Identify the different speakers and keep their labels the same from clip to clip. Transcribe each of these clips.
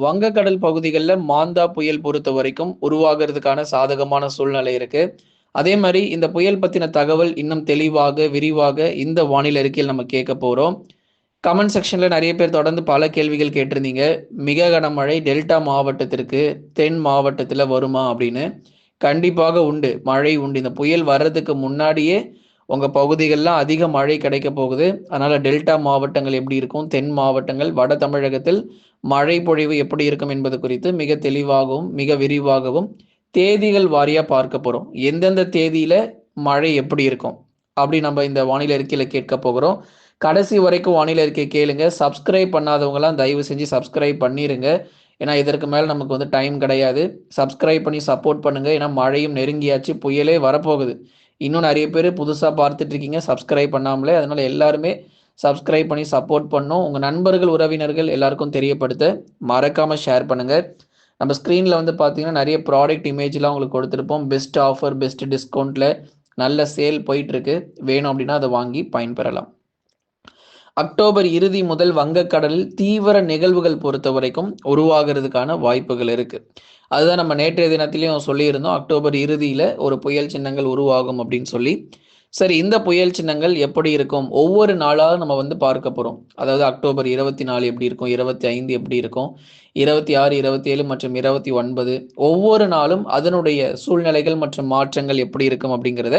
Speaker 1: வங்கக்கடல் பகுதிகளில் மாந்தா புயல் பொறுத்த வரைக்கும் உருவாகிறதுக்கான சாதகமான சூழ்நிலை இருக்கு. அதே மாதிரி இந்த புயல் பற்றின தகவல் இன்னும் தெளிவாக விரிவாக இந்த வானிலை அறிக்கையில் நம்ம கேட்க போகிறோம் கமெண்ட் செக்ஷனில் நிறைய பேர் தொடர்ந்து பல கேள்விகள் கேட்டிருந்தீங்க. மிக கனமழை டெல்டா மாவட்டத்திற்கு தென் மாவட்டத்தில் வருமா அப்படின்னு? கண்டிப்பாக உண்டு. மழை உண்டு. இந்த புயல் வர்றதுக்கு முன்னாடியே உங்கள் பகுதிகளெலாம் அதிக மழை கிடைக்க போகுது. அதனால் டெல்டா மாவட்டங்கள் எப்படி இருக்கும்? தென் மாவட்டங்கள் வட தமிழகத்தில் மழை பொழிவு எப்படி இருக்கும் என்பது குறித்து மிக தெளிவாகவும் மிக விரிவாகவும் தேதிகள் வாரியாக பார்க்க போகிறோம் எந்தெந்த தேதியில் மழை எப்படி இருக்கும்? அப்படி நம்ம இந்த வானிலை அறிக்கையில் கேட்க போகிறோம். கடைசி வரைக்கும் வானிலை அறிக்கை கேளுங்க. சப்ஸ்கிரைப் பண்ணாதவங்களாம் தயவு செஞ்சு சப்ஸ்கிரைப் பண்ணிடுங்க ஏன்னா இதற்கு மேலே நமக்கு வந்து டைம் கிடையாது. சப்ஸ்கிரைப் பண்ணி சப்போர்ட் பண்ணுங்கள் ஏன்னா மழையும் நெருங்கியாச்சு. புயலே வரப்போகுது. இன்னும் நிறைய பேர் புதுசாக பார்த்துட்டு இருக்கீங்க சப்ஸ்கிரைப் பண்ணாமலே. அதனால எல்லாருமே சப்ஸ்கிரைப் பண்ணி சப்போர்ட் பண்ணும். உங்கள் நண்பர்கள் உறவினர்கள் எல்லாருக்கும் தெரியப்படுத்த மறக்காமல் ஷேர் பண்ணுங்கள் நம்ம ஸ்க்ரீனில் வந்து பார்த்தீங்கன்னா நிறைய ப்ராடக்ட் இமேஜ்லாம் உங்களுக்கு கொடுத்துருப்போம். பெஸ்ட் ஆஃபர் பெஸ்ட் டிஸ்கவுண்ட்டில் நல்ல சேல் போயிட்டுருக்கு வேணும் அப்படின்னா அதை வாங்கி பயன்பெறலாம். அக்டோபர் இறுதி முதல் வங்கக்கடலில் தீவிர நிகழ்வுகள் பொறுத்த வரைக்கும் உருவாகிறதுக்கான வாய்ப்புகள் இருக்கு. அதுதான் நம்ம நேற்றைய தினத்திலையும் சொல்லியிருந்தோம். அக்டோபர் இறுதியில ஒரு புயல் சின்னங்கள் உருவாகும் அப்படின்னு சொல்லி. சரி இந்த புயல் சின்னங்கள் எப்படி இருக்கும்? ஒவ்வொரு நாளாக நம்ம வந்து பார்க்க போறோம். அதாவது அக்டோபர் இருபத்தி நாலு எப்படி இருக்கும்? இருபத்தி ஐந்து எப்படி இருக்கும்? இருபத்தி ஆறு இருபத்தி ஏழு மற்றும் இருபத்தி ஒன்பது. ஒவ்வொரு நாளும் அதனுடைய சூழ்நிலைகள் மற்றும் மாற்றங்கள் எப்படி இருக்கும் அப்படிங்கிறத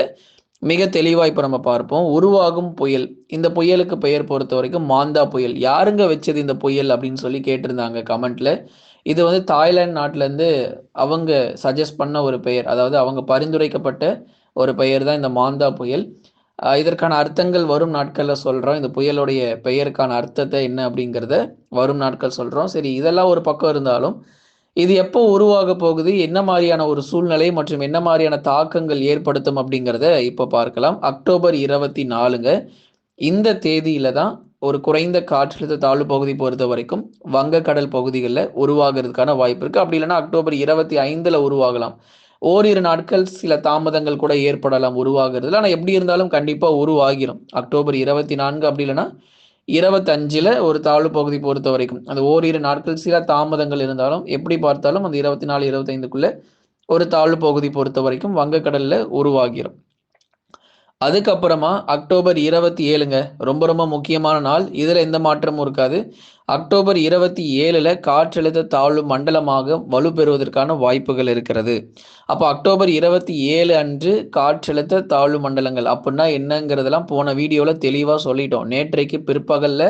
Speaker 1: மிக தெளிவாக இப்போ நம்ம பார்ப்போம். உருவாகும் புயல். இந்த புயலுக்கு பெயர் பொறுத்த வரைக்கும் மாந்தா புயல். யாருங்க வச்சது இந்த புயல் அப்படின்னு சொல்லி கேட்டிருந்தாங்க கமெண்ட்ல இது வந்து தாய்லாந்து நாட்டிலேருந்து அவங்க சஜஸ்ட் பண்ண ஒரு பெயர். அதாவது அவங்க பரிந்துரைக்கப்பட்ட ஒரு பெயர் தான் இந்த மாந்தா புயல். இதற்கான அர்த்தங்கள் வரும் நாட்களில் சொல்கிறோம் இந்த புயலுடைய பெயருக்கான அர்த்தத்தை என்ன அப்படிங்கிறத வரும் நாட்கள் சொல்கிறோம் சரி இதெல்லாம் ஒரு பக்கம் இருந்தாலும் இது எப்போ உருவாக போகுது? என்ன மாதிரியான ஒரு சூழ்நிலை மற்றும் என்ன மாதிரியான தாக்கங்கள் ஏற்படுத்தும் அப்படிங்கிறத இப்போ பார்க்கலாம். அக்டோபர் இருபத்தி நாலுங்க. இந்த தேதியில தான் ஒரு குறைந்த காற்றழுத்த தாழ்வு பகுதி பொறுத்த வரைக்கும் வங்கக்கடல் பகுதிகளில் உருவாகிறதுக்கான வாய்ப்பு இருக்கு. அப்படி இல்லைன்னா அக்டோபர் இருபத்தி ஐந்துல உருவாகலாம். ஓரிரு நாட்கள் சில தாமதங்கள் கூட ஏற்படலாம் உருவாகிறதுல. ஆனால் எப்படி இருந்தாலும் கண்டிப்பாக உருவாகிடும் அக்டோபர் இருபத்தி நான்கு அப்படி இல்லைன்னா இருபத்தஞ்சில் ஒரு தாழ்வு பகுதி பொறுத்த வரைக்கும். அந்த ஓரிரு நாட்கள் சில தாமதங்கள் இருந்தாலும் எப்படி பார்த்தாலும் அந்த இருபத்தி நாலு இருபத்தைந்துக்குள்ள ஒரு தாழ்வு பகுதி பொறுத்த வரைக்கும் வங்கக்கடல்ல உருவாகிரும். அதுக்கப்புறமா அக்டோபர் இருபத்தி ஏழுங்க. ரொம்ப ரொம்ப முக்கியமான நாள். இதில் எந்த மாற்றமும் இருக்காது. அக்டோபர் இருபத்தி ஏழில் காற்றழுத்த தாழ்வு மண்டலமாக வலுப்பெறுவதற்கான வாய்ப்புகள் இருக்கிறது. அப்போ அக்டோபர் இருபத்தி ஏழு அன்று காற்றழுத்த தாழ்வு மண்டலங்கள் அப்படின்னா என்னங்கிறதெல்லாம் போன வீடியோவில் தெளிவாக சொல்லிட்டோம். நேற்றைக்கு பிற்பகலில்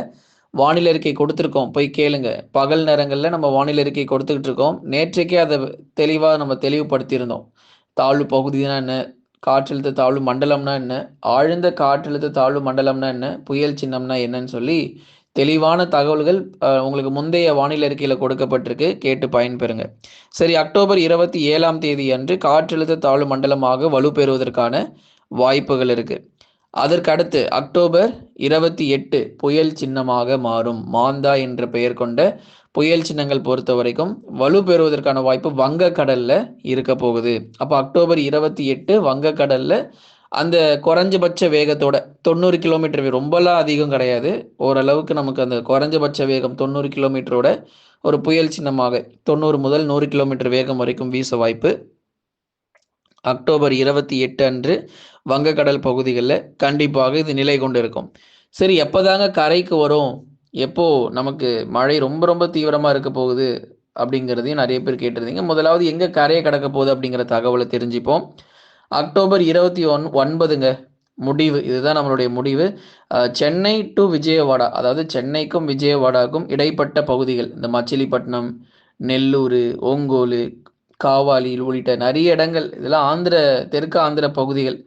Speaker 1: வானிலை அறிக்கை கொடுத்துருக்கோம். போய் கேளுங்க. பகல் நேரங்களில் நம்ம வானிலை அறிக்கை கொடுத்துக்கிட்டு இருக்கோம். நேற்றைக்கே அதை தெளிவாக நம்ம தெளிவுபடுத்தியிருந்தோம். தாழ்வு பகுதினா என்ன? காற்றழுத்த தாழ்வு மண்டலம்னா என்ன? ஆழ்ந்த காற்றழுத்த தாழ்வு மண்டலம்னா என்ன? புயல் சின்னம்னா என்னன்னு சொல்லி தெளிவான தகவல்கள் உங்களுக்கு முந்தைய வானிலை அறிக்கையில் கொடுக்கப்பட்டிருக்கு. கேட்டு பயன்பெறுங்க. சரி அக்டோபர் இருபத்தி ஏழாம் தேதி அன்று காற்றழுத்த தாழ்வு மண்டலமாக வலுப்பெறுவதற்கான வாய்ப்புகள் இருக்கு. அதற்கு அடுத்து அக்டோபர் இருபத்தி எட்டு புயல் சின்னமாக மாறும். மாந்தா என்ற பெயர் கொண்ட புயல் சின்னங்கள் பொறுத்த வரைக்கும் வலு பெறுவதற்கான வாய்ப்பு வங்கக்கடல்ல இருக்க போகுது. அப்போ அக்டோபர் இருபத்தி எட்டு வங்கக்கடல்ல அந்த குறைஞ்சபட்ச வேகத்தோட தொண்ணூறு கிலோமீட்டர் ரொம்பலாம் அதிகம் கிடையாது. ஓரளவுக்கு நமக்கு அந்த குறைஞ்சபட்ச வேகம் தொண்ணூறு கிலோமீட்டரோட ஒரு புயல் சின்னமாக தொண்ணூறு முதல் நூறு கிலோமீட்டர் வேகம் வரைக்கும் வீச வாய்ப்பு. அக்டோபர் இருபத்தி எட்டு அன்று வங்கக்கடல் பகுதிகளில் கண்டிப்பாக இது நிலை கொண்டு இருக்கும் சரி எப்போதாங்க கரைக்கு வரும்? எப்போ நமக்கு மழை ரொம்ப ரொம்ப தீவிரமாக இருக்க போகுது அப்படிங்கிறதையும் நிறைய பேர் கேட்டிருந்தீங்க. முதலாவது எங்கே கரையை கடக்க போகுது அப்படிங்கிற தகவலை தெரிஞ்சுப்போம். அக்டோபர் இருபத்தி ஒன் ஒன்பதுங்க. முடிவு. இதுதான் நம்மளுடைய முடிவு. சென்னை டு விஜயவாடா. அதாவது சென்னைக்கும் விஜயவாடாக்கும் இடைப்பட்ட பகுதிகள். இந்த மச்சிலிப்பட்டினம் நெல்லூர் ஓங்கோல் காவாலி உள்ளிட்ட நிறைய இடங்கள். இதெல்லாம் ஆந்திர தெற்கு ஆந்திர பகுதிகள்.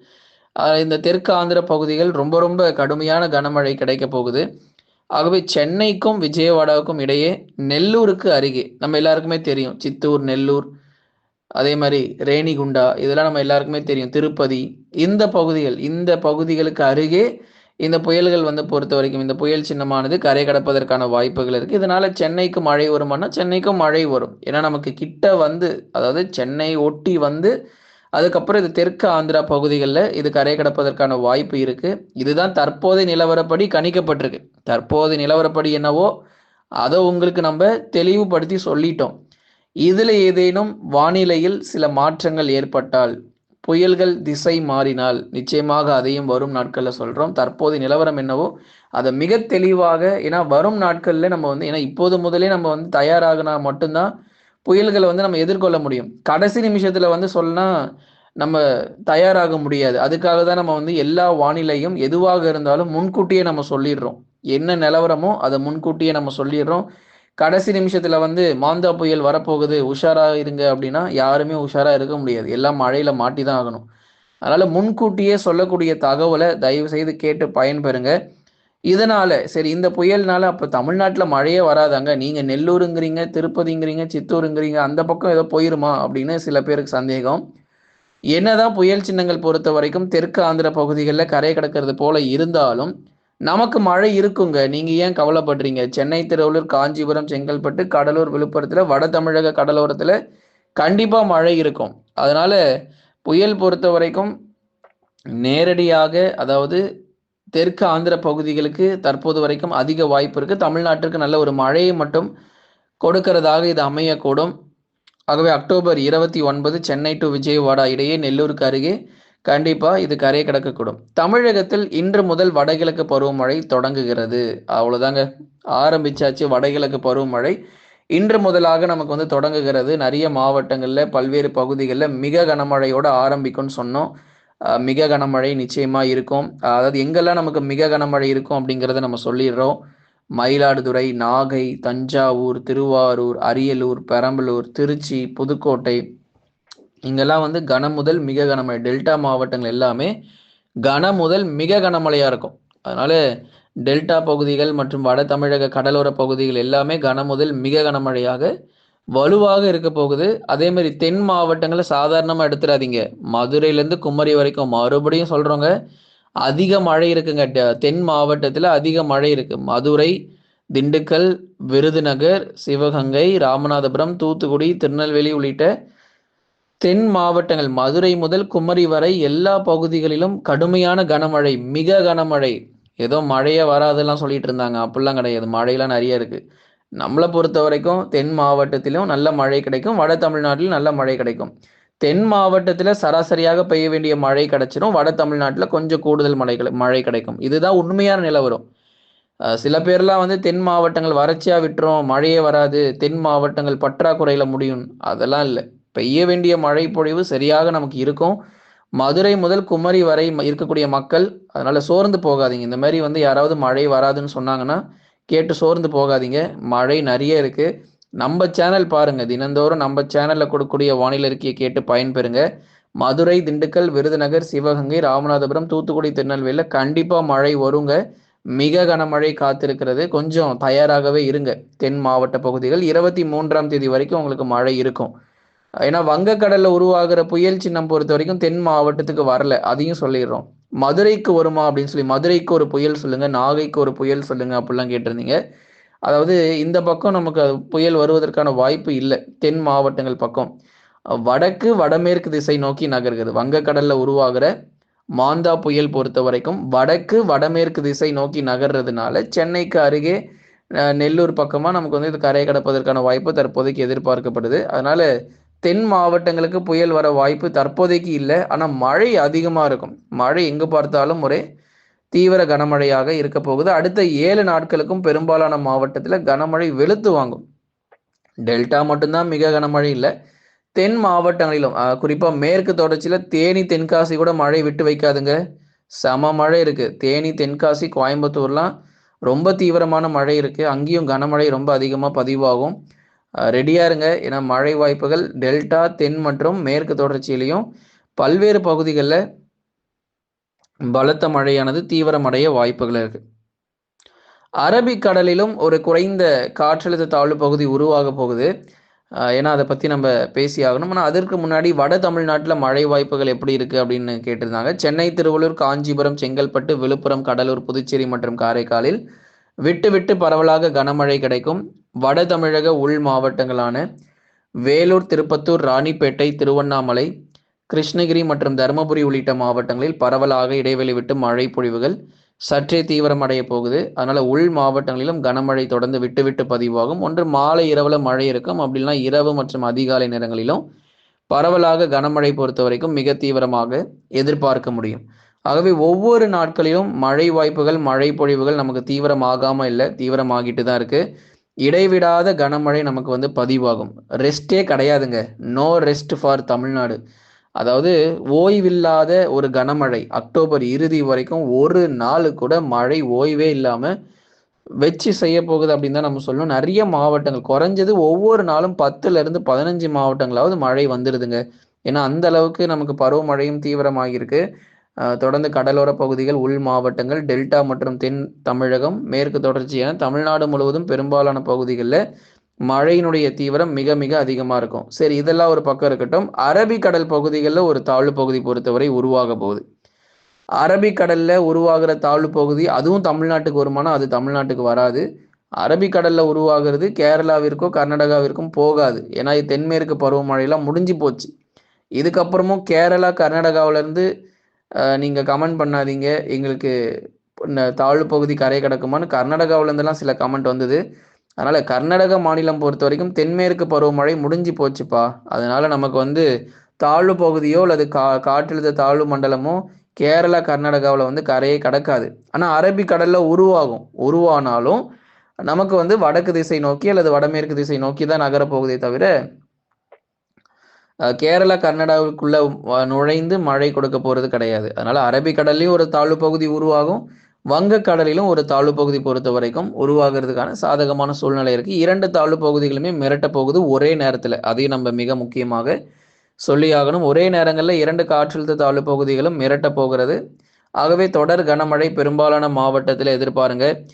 Speaker 1: இந்த தெற்கு ஆந்திர பகுதிகள் ரொம்ப ரொம்ப கடுமையான கனமழை கிடைக்க போகுது. ஆகவே சென்னைக்கும் விஜயவாடாவுக்கும் இடையே நெல்லூருக்கு அருகே நம்ம எல்லாருக்குமே தெரியும். சித்தூர் நெல்லூர் அதே மாதிரி ரேணிகுண்டா இதெல்லாம் நம்ம எல்லாருக்குமே தெரியும். திருப்பதி இந்த பகுதிகள் இந்த பகுதிகளுக்கு அருகே இந்த புயல்கள் வந்து பொறுத்த வரைக்கும் இந்த புயல் சின்னமானது கரை கடப்பதற்கான வாய்ப்புகள் இருக்குது இதனால சென்னைக்கு மழை வருமானா சென்னைக்கும் மழை வரும். ஏன்னா நமக்கு கிட்ட வந்து அதாவது சென்னை ஒட்டி வந்து அதுக்கப்புறம் இது தெற்கு ஆந்திரா பகுதிகளில் இது கரை கடப்பதற்கான வாய்ப்பு இருக்குது இதுதான் தற்போதைய நிலவரப்படி கணிக்கப்பட்டிருக்கு. தற்போதைய நிலவரப்படி என்னவோ அதை உங்களுக்கு நம்ம தெளிவுபடுத்தி சொல்லிட்டோம். இதில் ஏதேனும் வானிலையில் சில மாற்றங்கள் ஏற்பட்டால் புயல்கள் திசை மாறினால் நிச்சயமாக அதையும் வரும் நாட்களில் சொல்கிறோம் தற்போது நிலவரம் என்னவோ அதை மிக தெளிவாக ஏன்னா வரும் நாட்களில் நம்ம வந்து ஏன்னா இப்போது முதலே நம்ம வந்து தயாராகினா மட்டும்தான் புயல்களை வந்து நம்ம எதிர்கொள்ள முடியும். கடைசி நிமிஷத்தில் வந்து சொன்னா நம்ம தயாராக முடியாது. அதுக்காக தான் நம்ம வந்து எல்லா வானிலையும் எதுவாக இருந்தாலும் முன்கூட்டியே நம்ம சொல்லிடுறோம். என்ன நிலவரமோ அதை முன்கூட்டியே நம்ம சொல்லிடுறோம். கடைசி நிமிஷத்துல வந்து மாந்தா புயல் வரப்போகுது உஷாரா இருங்க அப்படின்னா யாருமே உஷாரா இருக்க முடியாது. எல்லாம் மழையில மாட்டி தான் ஆகணும். அதனால முன்கூட்டியே சொல்லக்கூடிய தகவலை தயவு செய்து கேட்டு பயன்பெறுங்க. இதனால சரி இந்த புயல்னால அப்ப தமிழ்நாட்டுல மழையே வராதாங்க. நீங்க நெல்லூருங்கிறீங்க திருப்பதிங்கிறீங்க சித்தூருங்கிறீங்க அந்த பக்கம் ஏதோ போயிருமா அப்படின்னு சில பேருக்கு சந்தேகம். என்னதான் புயல் சின்னங்கள் பொறுத்த வரைக்கும் தெற்கு ஆந்திர பகுதிகளில் கரை கிடக்கிறது போல இருந்தாலும் நமக்கு மழை இருக்குங்க. நீங்க ஏன் கவலைப்படுறீங்க? சென்னை திருவள்ளூர் காஞ்சிபுரம் செங்கல்பட்டு கடலூர் விழுப்புரத்துல வட தமிழக கடலோரத்துல கண்டிப்பா மழை இருக்கும். அதனால புயல் பொறுத்த வரைக்கும் நேரடியாக அதாவது தெற்கு ஆந்திர பகுதிகளுக்கு தற்போது வரைக்கும் அதிக வாய்ப்பு இருக்கு. தமிழ்நாட்டிற்கு நல்ல ஒரு மழையை மட்டும் கொடுக்கிறதாக இது அமையக்கூடும். ஆகவே அக்டோபர் இருபத்தி ஒன்பது சென்னை டு விஜயவாடா இடையே நெல்லூருக்கு அருகே கண்டிப்பாக இது கரையை கிடக்கக்கூடும். தமிழகத்தில் இன்று முதல் வடகிழக்கு பருவமழை தொடங்குகிறது. அவ்வளோதாங்க ஆரம்பிச்சாச்சு வடகிழக்கு பருவமழை. இன்று முதலாக நமக்கு வந்து தொடங்குகிறது. நிறைய மாவட்டங்களில் பல்வேறு பகுதிகளில் மிக கனமழையோட ஆரம்பிக்கும்னு சொன்னோம். மிக கனமழை நிச்சயமாக இருக்கும். அதாவது எங்கெல்லாம் நமக்கு மிக கனமழை இருக்கும் அப்படிங்கிறத நம்ம சொல்லிடுறோம். மயிலாடுதுறை நாகை தஞ்சாவூர் திருவாரூர் அரியலூர் பெரம்பலூர் திருச்சி புதுக்கோட்டை இங்கெல்லாம் வந்து கனம் முதல் மிக கனமழை. டெல்டா மாவட்டங்கள் எல்லாமே கன முதல் மிக கனமழையாக இருக்கும். அதனால டெல்டா பகுதிகள் மற்றும் வட தமிழக கடலோர பகுதிகள் எல்லாமே கன முதல் மிக கனமழையாக வலுவாக இருக்க போகுது. அதே மாதிரி தென் மாவட்டங்களை சாதாரணமாக எடுத்துடாதீங்க. மதுரையிலேருந்து குமரி வரைக்கும் மறுபடியும் சொல்கிறோங்க அதிக மழை இருக்குங்க. தென் மாவட்டத்தில் அதிக மழை இருக்குது மதுரை திண்டுக்கல் விருதுநகர் சிவகங்கை ராமநாதபுரம் தூத்துக்குடி திருநெல்வேலி உள்ளிட்ட தென் மாவட்டங்கள் மதுரை முதல் குமரி வரை எல்லா பகுதிகளிலும் கடுமையான கனமழை மிக கனமழை. ஏதோ மழையே வராதெல்லாம் சொல்லிட்டு இருந்தாங்க. அப்படிலாம் கிடையாது. மழையெல்லாம் நிறைய இருக்கு. நம்மளை பொறுத்த வரைக்கும் தென் மாவட்டத்திலும் நல்ல மழை கிடைக்கும். வட தமிழ்நாட்டிலும் நல்ல மழை கிடைக்கும். தென் மாவட்டத்தில் சராசரியாக பெய்ய வேண்டிய மழை கிடைச்சிடும் வட தமிழ்நாட்டில் கொஞ்சம் கூடுதல் மழை கிடை- மழை கிடைக்கும். இதுதான் உண்மையான நிலவரம் சில பேர்லாம் வந்து தென் மாவட்டங்கள் வறட்சியாக விட்டுரும். மழையே வராது. தென் மாவட்டங்கள் பற்றாக்குறையில் முடியும். அதெல்லாம் இல்லை. பெய்ய வேண்டிய மழை பொழிவு சரியாக நமக்கு இருக்கும். மதுரை முதல் குமரி வரை ம- இருக்கக்கூடிய மக்கள் அதனால சோர்ந்து போகாதீங்க. இந்த மாதிரி வந்து யாராவது மழை வராதுன்னு சொன்னாங்கன்னா கேட்டு சோர்ந்து போகாதீங்க. மழை நிறைய இருக்கு. நம்ம சேனல் பாருங்க. தினந்தோறும் நம்ம சேனல்ல கொடுக்கக்கூடிய வானிலை அறிக்கையை கேட்டு பயன்பெறுங்க. மதுரை திண்டுக்கல் விருதுநகர் சிவகங்கை ராமநாதபுரம் தூத்துக்குடி திருநெல்வேலியில் கண்டிப்பாக மழை வருங்க. மிக கனமழை காத்திருக்கிறது. கொஞ்சம் தயாராகவே இருங்க. தென் மாவட்ட பகுதிகள் இருபத்தி மூன்றாம் தேதி வரைக்கும் உங்களுக்கு மழை இருக்கும். ஏன்னா வங்கக்கடல்ல உருவாகிற புயல் சின்னம் பொறுத்த வரைக்கும் தென் மாவட்டத்துக்கு வரல. அதையும் சொல்லிடுறோம். மதுரைக்கு வருமா அப்படின்னு சொல்லி மதுரைக்கு ஒரு புயல் சொல்லுங்க நாகைக்கு ஒரு புயல் சொல்லுங்க அப்படிலாம் கேட்டிருந்தீங்க. அதாவது இந்த பக்கம் நமக்கு அது புயல் வருவதற்கான வாய்ப்பு இல்லை. தென் மாவட்டங்கள் பக்கம். வடக்கு வடமேற்கு திசை நோக்கி நகர்கிறது. வங்கக்கடல்ல உருவாகிற மாந்தா புயல் பொறுத்த வரைக்கும் வடக்கு வடமேற்கு திசை நோக்கி நகர்றதுனால சென்னைக்கு அருகே நெல்லூர் பக்கமாக நமக்கு வந்து இது கரையை கடப்பதற்கான வாய்ப்பு தற்போதைக்கு எதிர்பார்க்கப்படுது. அதனால தென் மாவட்டங்களுக்கு புயல் வர வாய்ப்பு தற்போதைக்கு இல்லை. ஆனால் மழை அதிகமாக இருக்கும். மழை எங்கு பார்த்தாலும் ஒரே தீவிர கனமழையாக இருக்க போகுது. அடுத்த ஏழு நாட்களுக்கும் பெரும்பாலான மாவட்டத்தில் கனமழை வெளுத்து வாங்கும். டெல்டா மட்டும்தான் மிக கனமழை இல்லை. தென் மாவட்டங்களிலும் குறிப்பாக மேற்கு தொடர்ச்சியில் தேனி தென்காசி கூட மழை விட்டு வைக்காதுங்க. சம மழை இருக்குது தேனி தென்காசி கோயம்புத்தூர்லாம் ரொம்ப தீவிரமான மழை இருக்குது அங்கேயும் கனமழை ரொம்ப அதிகமாக பதிவாகும். ரெடியாக இருங்க. ஏன்னா மழை வாய்ப்புகள் டெல்டா தென் மற்றும் மேற்கு தொடர்ச்சியிலையும் பல்வேறு பகுதிகளில் பலத்த மழையானது தீவிரமடைய வாய்ப்புகள் இருக்கு. அரபிக்கடலிலும் ஒரு குறைந்த காற்றழுத்த தாழ்வு பகுதி உருவாக போகுது. ஏன்னா அதை பற்றி நம்ம பேசி ஆகணும். ஆனால் அதற்கு முன்னாடி வட தமிழ்நாட்டில் மழை வாய்ப்புகள் எப்படி இருக்குது அப்படின்னு கேட்டிருந்தாங்க. சென்னை திருவள்ளூர் காஞ்சிபுரம் செங்கல்பட்டு விழுப்புரம் கடலூர் புதுச்சேரி மற்றும் காரைக்காலில் விட்டு விட்டு பரவலாக கனமழை கிடைக்கும். வட தமிழக உள் மாவட்டங்களான வேலூர் திருப்பத்தூர் ராணிப்பேட்டை திருவண்ணாமலை கிருஷ்ணகிரி மற்றும் தருமபுரி உள்ளிட்ட மாவட்டங்களில் பரவலாக இடைவெளி விட்டு மழை பொழிவுகள் சற்றே தீவிரமடைய போகுது. அதனால உள் மாவட்டங்களிலும் கனமழை தொடர்ந்து விட்டு விட்டு பதிவாகும். ஒன்று மாலை இரவுல மழை இருக்கும். அப்படின்னா இரவு மற்றும் அதிகாலை நேரங்களிலும் பரவலாக கனமழை பொறுத்த வரைக்கும் மிக தீவிரமாக எதிர்பார்க்க முடியும். ஆகவே ஒவ்வொரு நாட்களிலும் மழை வாய்ப்புகள் மழை பொழிவுகள் நமக்கு தீவிரமாகாமல் இல்லை தீவிரமாகிட்டு தான் இருக்குது இடைவிடாத கனமழை நமக்கு வந்து பதிவாகும். ரெஸ்டே கிடையாதுங்க. No rest for Tamil Nadu. அதாவது ஓய்வில்லாத ஒரு கனமழை. அக்டோபர் இறுதி வரைக்கும் ஒரு நாள் கூட மழை ஓய்வே இல்லாமல் வச்சு செய்ய போகுது அப்படின்னு தான் நம்ம சொல்லணும் நிறைய மாவட்டங்கள். குறைஞ்சது ஒவ்வொரு நாளும் பத்துல இருந்து பதினஞ்சு மாவட்டங்களாவது மழை வந்துடுதுங்க ஏன்னா அந்த அளவுக்கு நமக்கு பருவமழையும் தீவிரமாகியிருக்கு. தொடர்ந்து கடலோர பகுதிகள் உள் மாவட்டங்கள் டெல்டா மற்றும் தென் தமிழகம் மேற்கு தொடர்ச்சியான தமிழ்நாடு முழுவதும் பெரும்பாலான பகுதிகளில் மழையினுடைய தீவிரம் மிக மிக அதிகமாக இருக்கும். சரி இதெல்லாம் ஒரு பக்கம் இருக்கட்டும். அரபிக்கடல் பகுதிகளில் ஒரு தாழ்வு பகுதி பொறுத்தவரை உருவாக போகுது. அரபிக்கடலில் உருவாகிற தாழ்வு பகுதி அதுவும் தமிழ்நாட்டுக்கு வருமானம் அது தமிழ்நாட்டுக்கு வராது. அரபிக்கடலில் உருவாகிறது கேரளாவிற்கோ கர்நாடகாவிற்கும் போகாது. ஏன்னா இது தென்மேற்கு பருவமழையெல்லாம் முடிஞ்சு போச்சு. இதுக்கப்புறமும் கேரளா கர்நாடகாவிலேருந்து நீங்கள் கமெண்ட் பண்ணாதீங்க. எங்களுக்கு தாழ்வு பகுதி கரை கிடக்குமான்னு கர்நாடகாவிலேருந்துலாம் சில கமெண்ட் வந்தது. அதனால் கர்நாடக மாநிலம் பொறுத்த வரைக்கும் தென்மேற்கு பருவமழை முடிஞ்சு போச்சுப்பா. அதனால் நமக்கு வந்து தாழ்வு பகுதியோ அல்லது கா காற்றழுத்த தாழ்வு மண்டலமோ கேரளா கர்நாடகாவில் வந்து கரையே கடக்காது. ஆனால் அரபிக்கடலில் உருவாகும். உருவானாலும் நமக்கு வந்து வடக்கு திசை நோக்கி அல்லது வடமேற்கு திசை நோக்கி தான் நகரப் போகுதே தவிர கேரளா கர்நாடகாவுக்குள்ள வ- நுழைந்து மழை கொடுக்க போறது கிடையாது. அதனால அரபிக்கடல்லையும் ஒரு தாழ்வு பகுதி உருவாகும். வங்கக்கடலிலும் ஒரு தாழ்வு பகுதி பொறுத்த வரைக்கும் உருவாகிறதுக்கான சாதகமான சூழ்நிலை இருக்கு. இரண்டு தாழ்வு பகுதிகளுமே மிரட்ட போகுது ஒரே நேரத்தில். அதையும் நம்ம மிக முக்கியமாக சொல்லியாகணும். ஒரே நேரங்களில் இரண்டு காற்றழுத்த தாழ்வு பகுதிகளும் மிரட்ட போகிறது. ஆகவே தொடர் கனமழை பெரும்பாலான மாவட்டத்தில் எதிர்பாருங்க.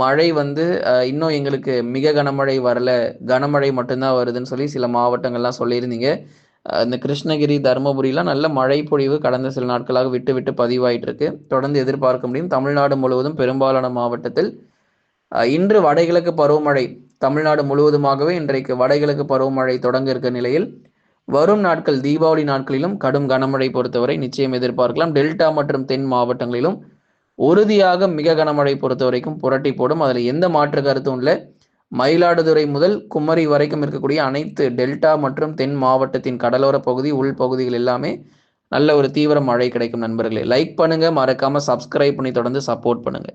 Speaker 1: மழை வந்து இன்னும் எங்களுக்கு மிக கனமழை வரல. கனமழை மட்டும்தான் வருதுன்னு சொல்லி சில மாவட்டங்கள்லாம் சொல்லியிருந்தீங்க. இந்த கிருஷ்ணகிரி தருமபுரிலாம் நல்ல மழை பொழிவு கடந்த சில நாட்களாக விட்டு விட்டு பதிவாயிட்டு இருக்கு தொடர்ந்து எதிர்பார்க்க முடியும். தமிழ்நாடு முழுவதும் பெரும்பாலான மாவட்டத்தில் இன்று வடகிழக்கு பருவமழை தமிழ்நாடு முழுவதுமாகவே இன்றைக்கு வடகிழக்கு பருவமழை தொடங்க இருக்க நிலையில் வரும் நாட்கள் தீபாவளி நாட்களிலும் கடும் கனமழை பொறுத்தவரை நிச்சயம் எதிர்பார்க்கலாம். டெல்டா மற்றும் தென் மாவட்டங்களிலும் உறுதியாக மிக கனமழை பொறுத்த வரைக்கும் புரட்டி போடும். அதில் எந்த மாற்று கருத்தும் இல்லை. மயிலாடுதுறை முதல் குமரி வரைக்கும் இருக்கக்கூடிய அனைத்து டெல்டா மற்றும் தென் மாவட்டத்தின் கடலோர பகுதி உள் பகுதிகள் எல்லாமே நல்ல ஒரு தீவிர மழை கிடைக்கும் நண்பர்களே. லைக் பண்ணுங்க மறக்காம சப்ஸ்கிரைப் பண்ணி தொடர்ந்து சப்போர்ட் பண்ணுங்க.